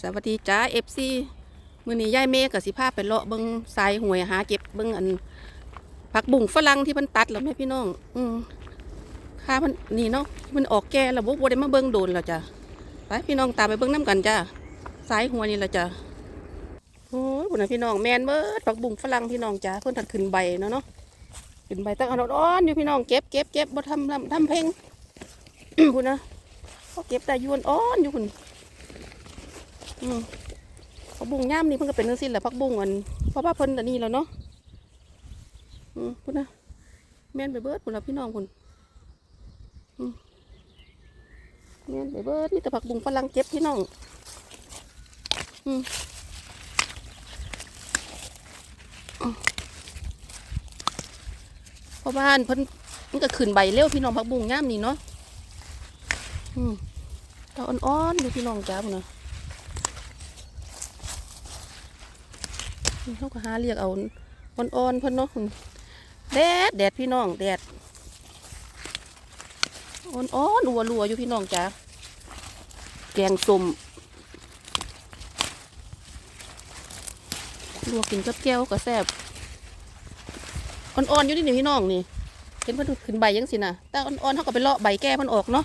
สวัสดีจ้าเอฟซีมือนี้ยายเมย์กับสิพาพไปเลาะเบิ่งสายหวยหาเก็บเบิ่งอันผักบุ้งฝรั่งที่เพิ่นตัดแล้วแม่พี่น้อง อืมค่ามันนี่เนาะมันออกแก่แล้วบ่บ่ได้มาเบิ่งโดนแล้วจ้ะไปพี่น้องตามไปเบิ่งน้กันจ้าสายหัวนี่ละจ้ะโอ้ยพุ่นนะพี่น้องแมนเบิดผักบุ้งฝรั่งพี่น้องจ้าเพิ่นทัดขึ้นใบเนาะเนาะขึ้นใบตั้งอ่อนๆอยู่พี่น้องเก็บเก็บเก็บบ่ทำทำทำเพลงพุ่นนะเขาเก็บแต่ยวนอ่อนอยู่พุ่น อืมผักบุ้งย่ามนี่เพิ่นก็เป็นจังซี่แหละผักบุ้งอันเพราะว่าเพิ่นอันนี้แล้วเนาะอืมพุ่นนะแม่นไปเบิดพุ่นละพี่น้องพุ่นอืมแม่นไปเบิดนี่แต่ผักบุ้งฝรั่งเก็บพี่น้อง อืมเพราะว่าอันเพิ่นมันก็ขึ้นใบเร็วพี่น้องผักบุ้งย่ามนี่เนาะอืมตาอ่อนๆอยู่พี่น้องจ้าพุ่นนะ เขาก็หาเรียกเอาอ่อนๆเพิ่นเนาะแดดแดดพี่น้องแดดอ่อนๆรัวรัวๆอยู่พี่น้องจ้าแกงส้มลวกกินกับแก้วก็แซ่บอ่อนๆอยู่นี่นี่พี่น้องนี่เห็นเพิ่นขึ้นใบยังสินะแต่อ่อนๆเขาก็ไปเลาะใบแก้มันออกเนาะ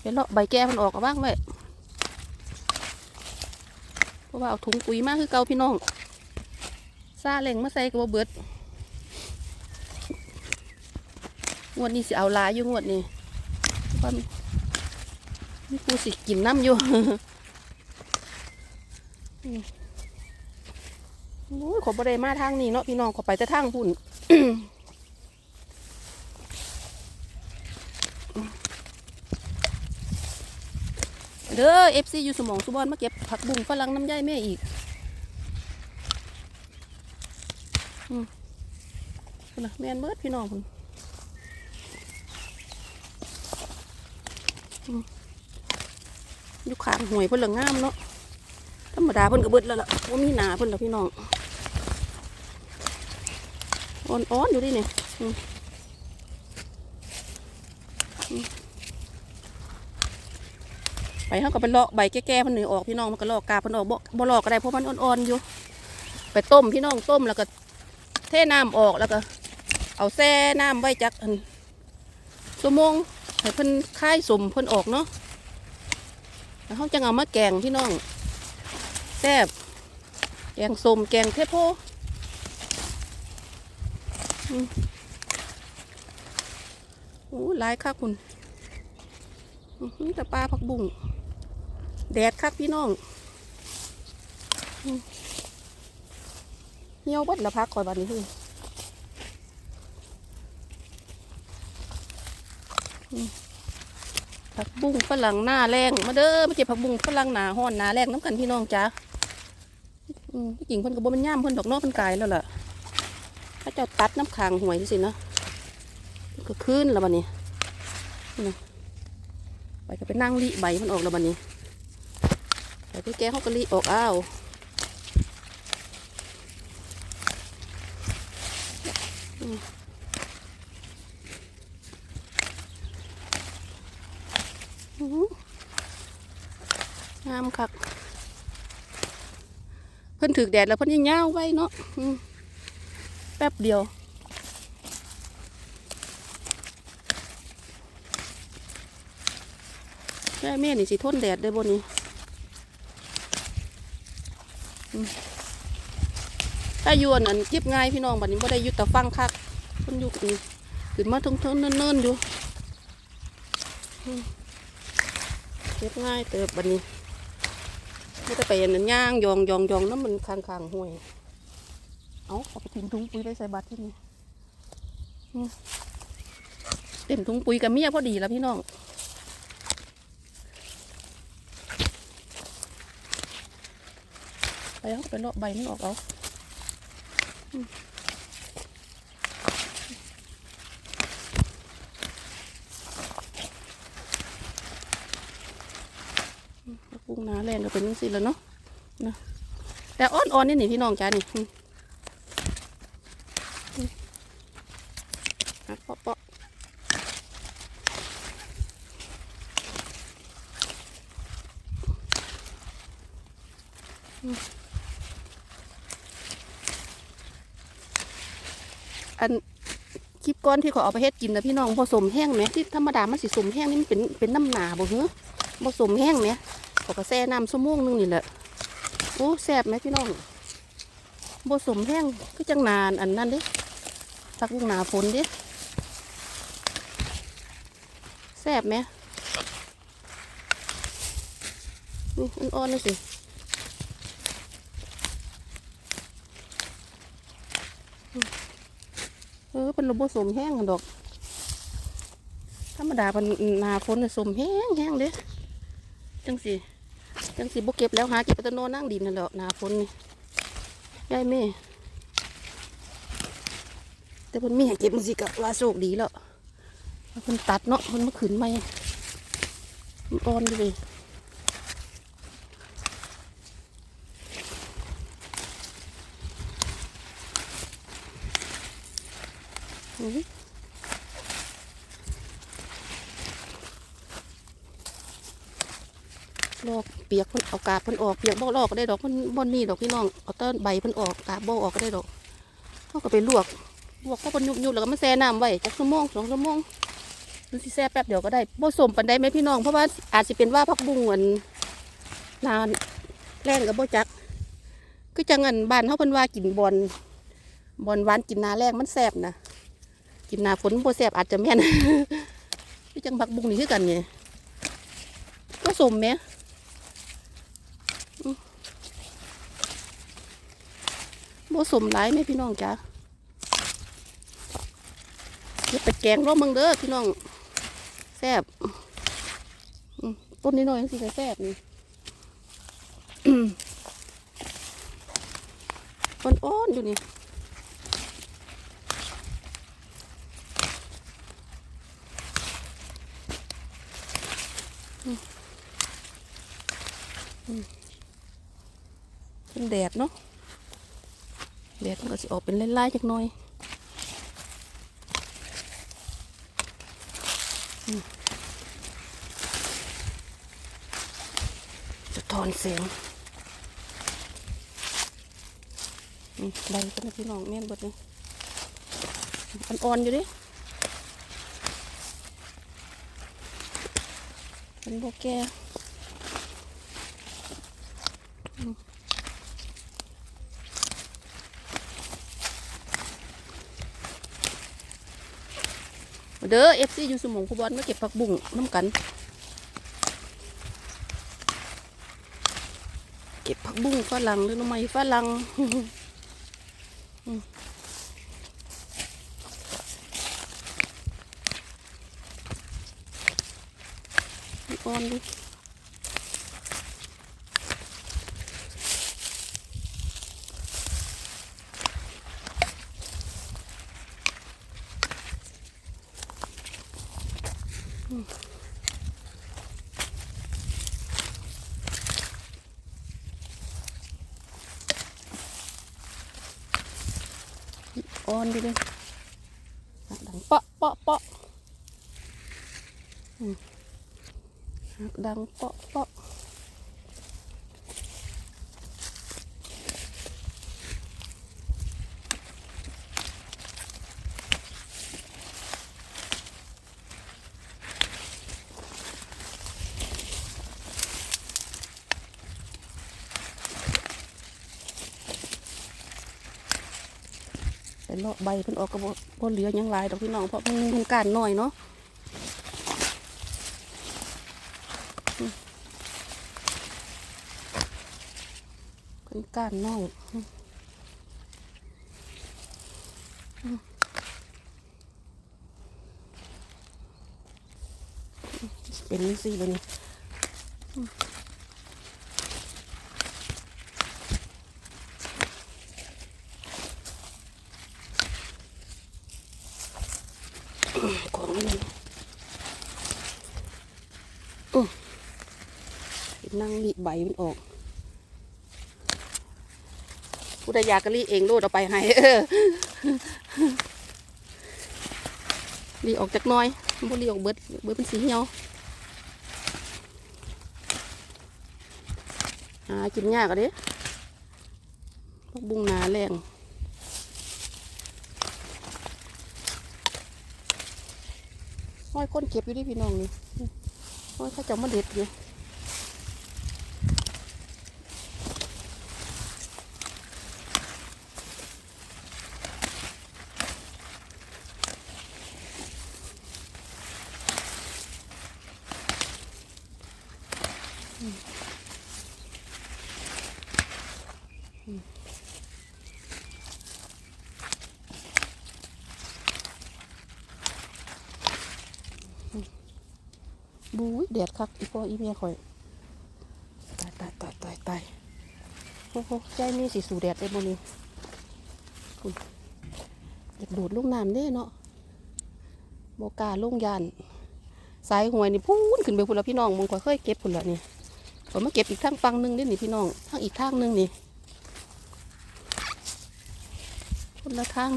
ไปเลาะใบแก้มันออกเอาบ้างไว้ ราะว่าเอาถุงปุ๋ยมาคือเก่าพี่น้องซาเล่งมาใส่กับเบิดงวดนี้สิเอาลายอยู่งวดนี้ว่ามีกูสิกินน้ำอยู่โอ้ยขอบไดมาทางนี้เนาะพี่น้องขอไปแต่ทางพุ่น เด้อเอฟซีอยู่สมองสุบอนมาเก็บผักบุ้งฝรั่งน้ำย่ายแม่อีกอืมพุ่นะแม่นเบิดพี่น้องคุณอยู่ขางหวยเพิ่นละงามเนาะธรรมดาเพิ่นก็เบิดแล้วล่ะว่ามีหนาเพิ่นแล้วพี่น้องอ่อนๆอยู่ดิเนี่ยอืม เขาก็ไปเลาะใบแก่ๆมันหนึ่งออกพี่น้องมันก็ลอกกาบมันออกบ่ลอกก็ได้เพราะมันอ่อนๆอยู่ ไปต้มพี่น้องต้มแล้วก็เทน้ำออกแล้วก็ เอาแช่น้ำไว้จักอันชั่วโมงให้เพิ่นคายสมเพิ่นออกเนาะแล้วเขาจะเอามาแกงพี่น้องแซ่บแกงสมแกงเทโพอืมโอ้หลายค่ะคุณแต่ปลาผักบุ้ง แดดคักพี่น้องเหี่ยวบัดละพักคอยบัดนี้คืออืมผักบุ้งฝรั่งหน้าแรงมาเด้อมาเจ็บผักบุ้งฝรั่งหนาห้อนหนาแรงน้ำกันพี่น้องจ้าอืมที่จริงเพิ่นก็บ่มันย่ามเพิ่นดอกนอกเพิ่นกายแล้วล่ะถ้าเจ้าตัดน้ำคางหวยสินะก็ขึ้นแล้วบัดนี้นี่นะไปก็ไปนั่งรีใบมันออกแล้วบัดนี้ แต่พี่แกเขาก็รีออกอ้าวงามคัก เพิ่นถึกแดดแล้วเพิ่นยังยาวไว้เนาะแป๊บเดียวแม่แม่นี่สิทนแดดได้บนนี้ ถ้าอยู่อันนั้นเก็บง่ายพี่น้องบัดนี้บ่ได้อยุดแต่ฟังคักเพิ่นอยู่ขึ้นขึ้นมาทงทงเนินๆอยู่เก็บง่ายเติบบัดนี้ไม่ได้ไปอันนั้นย่างยองยองยองน้ำมันคางคางห้วยเอาเอาไปทิ้งถุงปุ๋ยไปใส่บัตรที่นี่เต็มถุงปุ๋ยกับเมียพอดีแล้วพี่น้อง ไปเอาไปเลาะใบมันออกเอากุ้งน้าแรงก็เป็นนี่สิแล้วเนาะแต่อ้อนๆนี่หนีพี่น้องจ้านี่หัเปาาะอืม คลิปก้อนที่เขาเอาไปเฮ็ดกินนะพี่น้องผสมแห้งไหมที่ธรรมดามันสิสมแห้งนี่มันเป็นเป็นน้ำหนาบ่เหรอผสมแห้งไหมเขาก็แช่น้ำชั่วโมงนึงนี่แหละโอ้แซ่บไหมพี่น้องผสมแห้งก็จังนานอันนั้นดิสักหนาฝนดิแซ่บไหมนี่อ่อนๆนี่สิ เออเป็นระบบสมแห้งกันดอก ธรรมดาเป็นนาฝนน่ะสมแห้งแห้งเด้จังสิจังสิบ่เก็บแล้วหาเก็บไปแตะโนอนนั่งดินนั่นแหละนาฝนนี่ยายแม่แต่เพิ่นมีให้เก็บมันสิกะว่าโชคดีแล้วเพิ่นตัดเนาะเพิ่นมาขืนใหม่อ่อนเลยอื้อ ลอกเปีย กาบเพิ่นออกเปียกบ่ลอกก็ได้ดอกเพิ่นบ่นี่ดอกพี่น้องเอาต้นใบเพิ่นออกกาบบ่ออกก็ได้ดอกเขาก็ไปลวกลวกก็เพิ่นยุบๆแล้วก็มาแช่น้ำไว้จักชั่วโมงสองชั่วโมงมันสิแช่แป๊บเดียวก็ได้บ่สมปานใดไหมพี่น้องเพราะว่าอาจสิเป็นว่าพักบุ้งอันนานแรงก็บ่จักคือจังอันบ้านเฮาเพิ่นว่ากินบอนบอนหวานกินนาแรงมันแซ่บนะกินนาฝนบ่แซ่บอาจจะแม่นคือจังผักบุ้งนี่คือกันไงก็สมแหม บ่สมหลายไหมพี่น้องจ้าเดี๋ยวไปแกงรอบมึงเด้อพี่น้องแซ่บต้นนี้หน่อยสิแซ่บนี่อืมอ่อนๆอยู่นี่เป็นแดดเนาะ แดดมันก็สิออกเป็นลายๆจักหน่อยจะถอนเสียงนี่ใบก็นะพี่น้องแม่นบดเลยอ่อนๆอยู่ดิเป็นโบแก่ เด้อเอฟซีอยู่สมองคูบอลมาเก็บผักบุ้งน้ำกัน เก็บผักบุ้งฝรั่งหรือน้ำไม้ฝรั่งอ่อนดิ อ่อนดิเลยดังเปาะเปาะเปาะดังเปาะเปาะ ใบเพิ่นออกก็บ่บ่เหลือยังหลายดอกพี่น้องเพราะมันมันก้านน้อยเนาะเพิ่นกานน้อยเป็นจังซี่เลยนี่อืมของนี่อือนั่งรี ใบมันออกผู้ใดอยากก็รีเองโลดเอาไปให้เออรีออกจากน้อยบ่รีออกเบิดเบิดเป็นสีเหี่ยวหากินยากอะเด้ผักบุ้งนาแรงห้อยก้นเก็บอยู่ดิพี่น้องนี่ห้อยเขาจะมาเด็ดอยู่ บูยแดดคักอีพ่ออีเมียข่อยตายตายตายตายตายโอ้โหใจนี่สิสู่แดดได้บ่นี่คุณอยากโดดลงน้ำเด้เนาะบกล้าลงยานสายหวยนี่พูนขึ้นไปพุ่นละพี่น้องมึงข่อยเคยเก็บพุ่นละนี่ข่อยมาเก็บอีกทางฟังหนึงเด้นี่พี่น้องทางอีกทางหนึงนี่พุ่นละทาง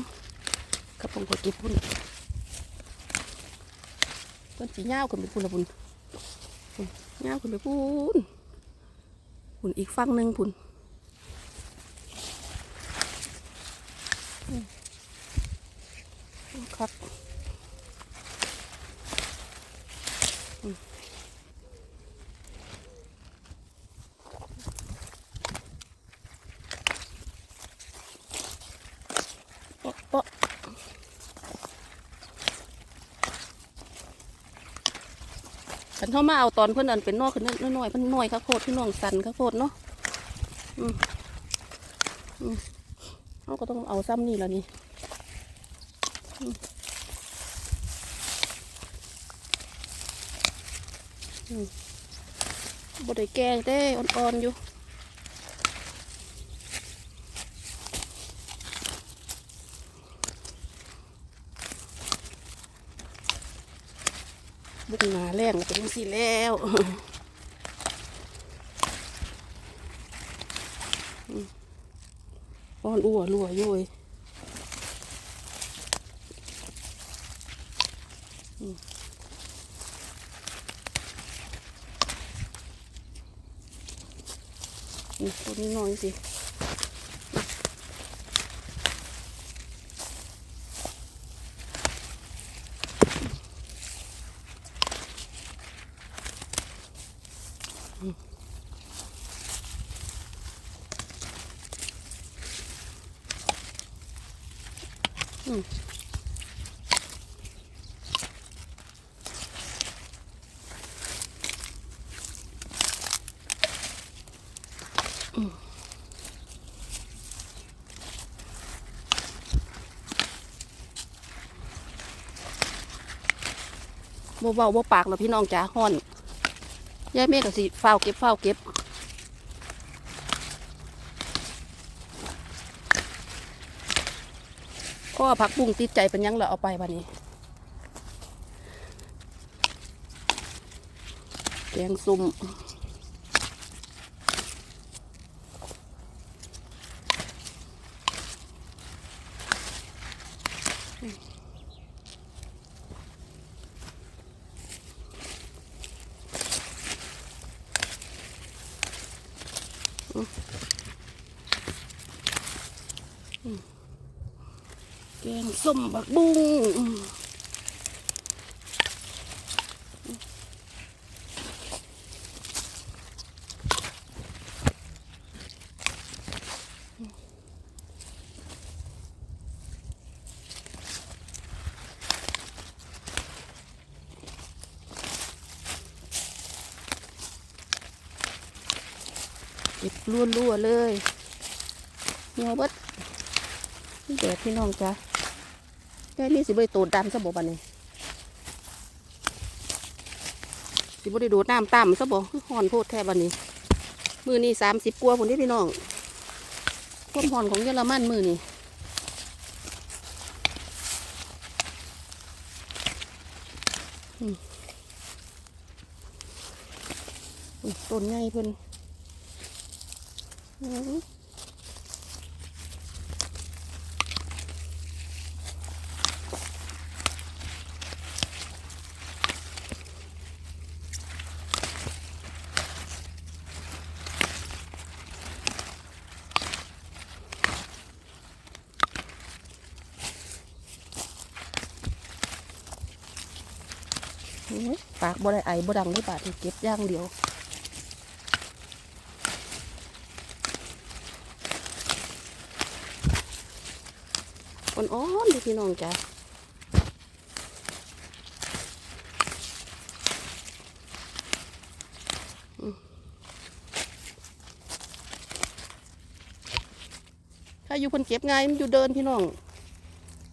กับผมข่อยเก็บพุ่นต้นสีเงาวขึ้นไปพุ่นละพุ่น งามคุณไปพูนพุ่นอีกฝั่งหนึ่งพุ่นครับอืมเปาะเปาะฉั นเข้ามาเอาตอนเพื่อนอันเป็นนอกขึ้นน้อยเพื่อนน้อยข้าวโพดพี่น้องสันข้าวโพดเนาะอืมอืมเขาก็ต้องเอาซ้ำนี่แล้วนี่อืมอืมบไดแกงเด้อ่อนๆอยู่ บุกหนาแรงเป็นสิแล้วอ้อนอัวรัวย้ยอืมนี่ตัวนี้น้อยสิ บ่เบาบ่ปากแล้วพี่น้องจ๋าฮ้อน ยายเมฆก็สิเฝ้าเก็บเฝ้าเก็บก็ผักบุ้งติดใจเป็นยังเหรอเอาไปวันนี้ แกงซุ่ม ส้มผักบุ้งเก็บรัวๆเลยเงาเบิดนี่แดดพี่น้องจ้ะ แค่นี้สิบได้ตูดดำซะบ่บันนี้สิบ่ได้ดูดน้ำต่ำซะบ่คือห่อนโพดแท้บันนี้ มือนี้สามสิบกว่าผลที่พี่น้องความห่อนของเยอรมันมือนี้อืมอุ้ยต้นใหญ่เพิ่น บ่ได้ไอบ่ดังได้บาดนี่เก็บย่างเดียวอ่อนๆด้อพี่น้องจ้ะถ้าอยู่เพิ่นเก็บง่ายมันอยู่เดินพี่น้อง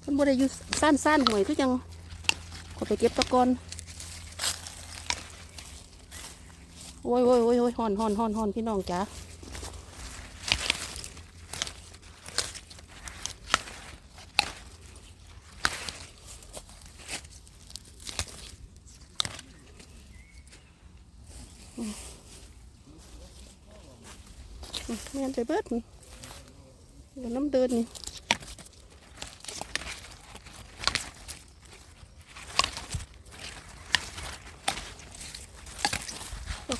เพิ่นบ่ได้อยู่ซ่านซ่านๆห่วยคือจังขอไปเก็บตะกอน โอ้ยโอ้ยโอ้ยโอ้ยฮ้อนฮ้อนฮ้อนฮ้อนพี่น้องจ้ะแม่นไปเบิดเดี๋ยวน้ำเดินนี่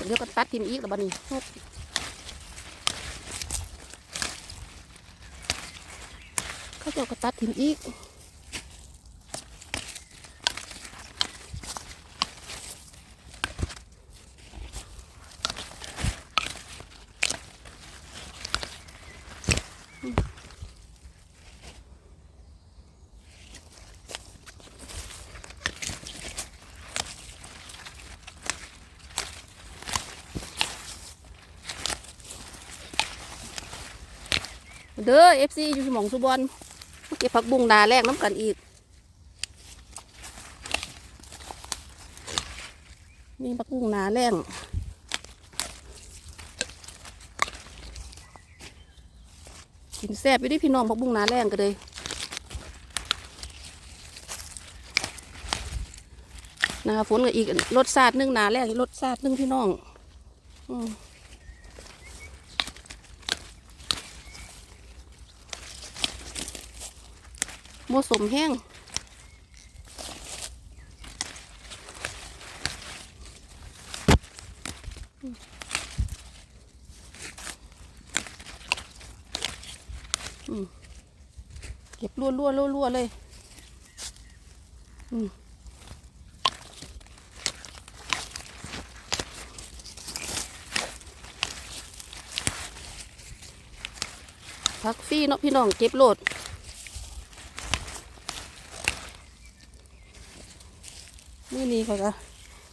เดี๋ยวก็ ตัดทิมอีกแล้วบ้านี้เขาเจะก็ตัดทิมอีก เด้อเอฟซีอยู่สมองสุบอลมาเก็บผักบุ้งดาแรกน้ำกันอีก นี่ผักบุ้งนาแรงกินแซ่บไปดิพี่น้องผักบุ้งนาแรงกันเลยหนาฝนก็อีกรสชาตินึ่งนาแรงอีกรสชาตินึ่งพี่น้อง อืม โมสมแห้งเก็บรัวรัวรัวรัวเลยพักฟรีเนาะพี่น้องเก็บโหลดีเขาก็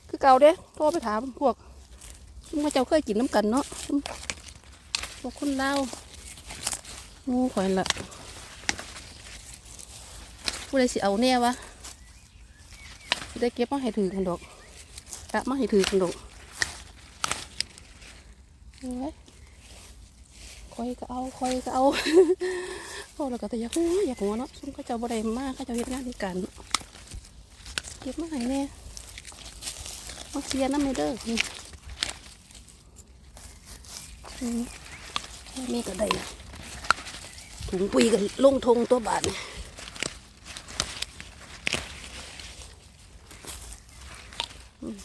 คือเก่าเด้โทรไปถามพวกมว่าเจ้าเคยกินน้ำกันเนาะพวกคนเล่าวงูข่อยละผู้ใดสิเอาแน่วะได้เก็บมาให้ถือกันดอกกะมาให้ถือกันดอกโอ้ยคอยก็เอาคอยก็เอาพอแล้วก็แต่อยากหัวอยากหัวเนาะซุ่มเขาเจ้าบ่ได้มากเขาเจ้าเฮ็ดงานด้วยกันเก็บมาให้แน่ มาเสียน้ำไม่เด้อนี่มีก็ได้ถุงปุ๋ยกันลงทงตัวบาทนี่อืม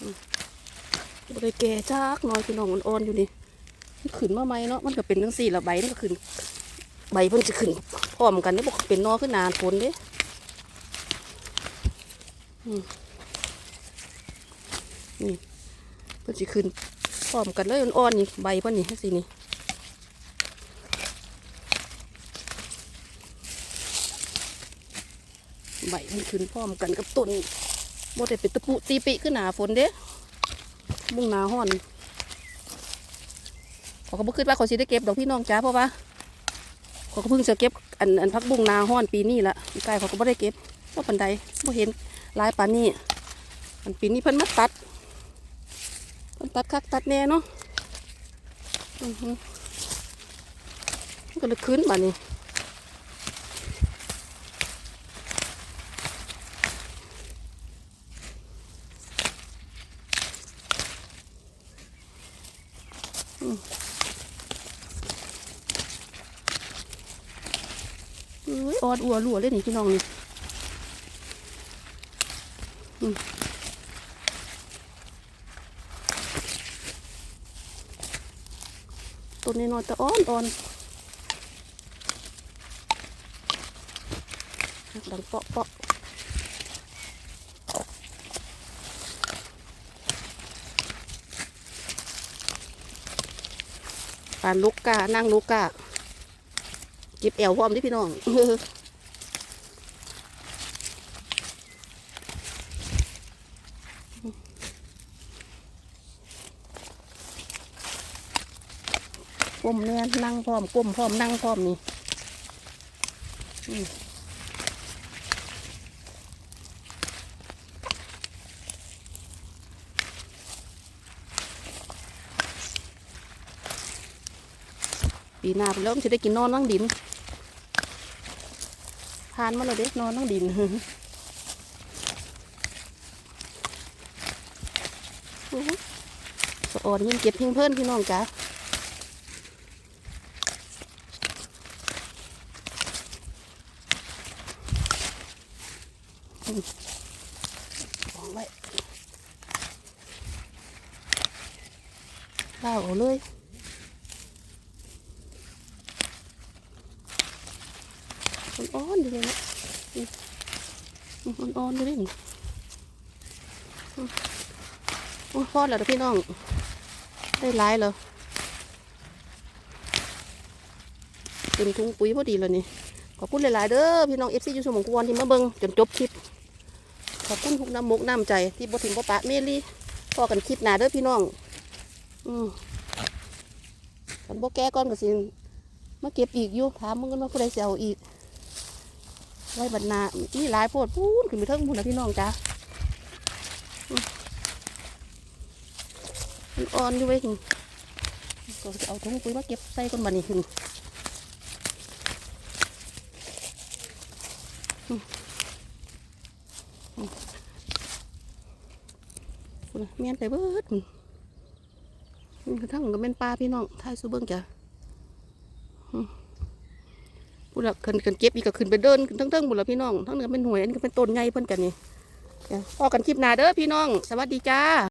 อืมบ่ได้แก่จักน้อยพี่น้องอ่อนๆอยู่นี่ ขึ้นมาไหมเนาะมันก็เป็นทั้งสี่ละใบมันก็ขึ้น ใบเพิ่นจะขึ้นพร้อมกันนี่บอกเป็นนอขึ้นนานผลเด้นี่เพิ่นจะขึ้นพร้อมกันเลยอ่อนๆนี่ใบเพิ่นนี่ให้สินี่ใบมันขึ้นพร้อมกันกับต้นบ่ได้เป็นตะปุตีปิขึ้นหนาฝนเด้มุ่งหนาห้อน เขาก็บ่คิดว่าเขาสิได้เก็บดอกพี่น้องจ้าเพราะว่าเขาก็เพิ่งจะเก็บอันอันพักบุ้งนาห้อนปีนี้ละใกายเขาก็บ่ได้เก็บเพราะปันใดบ่เห็นลายปานนี้อันปีนี้เพิ่นมาตัดเพิ่นตัดคักตัดแน่เนาะอือฮึมันก็เลยคืนบาดนี้ อุ้ยออดอัวรัวเลยนี่พี่น้องนี่ต้ต้นนี้นอนตะอ้อนอ่อนดังเปาะเปาะปานลูกกานั่งลูกกาเก็บแอวพร้อมเดิพี่น้อง ก้มเนี่ยนั่งพร้อมก้มพร้อมนั่งพร้อมนี่ปีหน้าไปแล้วมันจะได้กินนอนนั่งดินทานมาเลยเด็กนอนนั่งดินโอ้โหสะอ่อนยิ่งเก็บยิ่งเพิ่นพี่น้องจ้า วางไว้เล่าเอาเลยอ่อนๆดีเลยนะอืมอ่อนๆดีเลยนี่อืมโอ้ยพอแล้วเด้อพี่น้อง ได้หลายแล้วเป็นถุงปุ๋ยพอดีเลยนี่ขอบคุณหลาย ๆ เด้อพี่น้องเอฟซียูสมองกวนที่มาเบิงจนจบคลิป ขอบคุณทุกน้ำมกน้ำใจ ที่บ่ถิ่มบ่ปะเมลี่พอกันคลิปหนาเด้อพี่น้อง อืมกันบ่แก้ก่อนก็สิมาเก็บอีกอยู่ถามมึงกันว่าผู้ใดสิเอาอีกไว้บรรณานี่หลายโพดพูนขึ้นไปเทิงพูนนะพี่น้องจ้าอืมมันอ่อนอยู่เว้ยก็จะเอาถุงปุ๋ยมาเก็บใส่ก้นบันนี่ขึ้น แม่นน่เมียนไปเบิดพุ่นนี่คือทั้งก็เป็นปลาพี่น้องท้ายสูเบิ้งจ้ะบุญละขึ้นขึ้นเก็บอีกก็ขึ้นไปเดินทั้งทั้งบุญละพี่น้องทั้งเหนือเป็นหวยอันนี้ก็เป็นต้นใหญ่เพิ่นกันนี่จ้พอกันคลิปหน้าเด้อพี่น้อง สวัสดีจ้า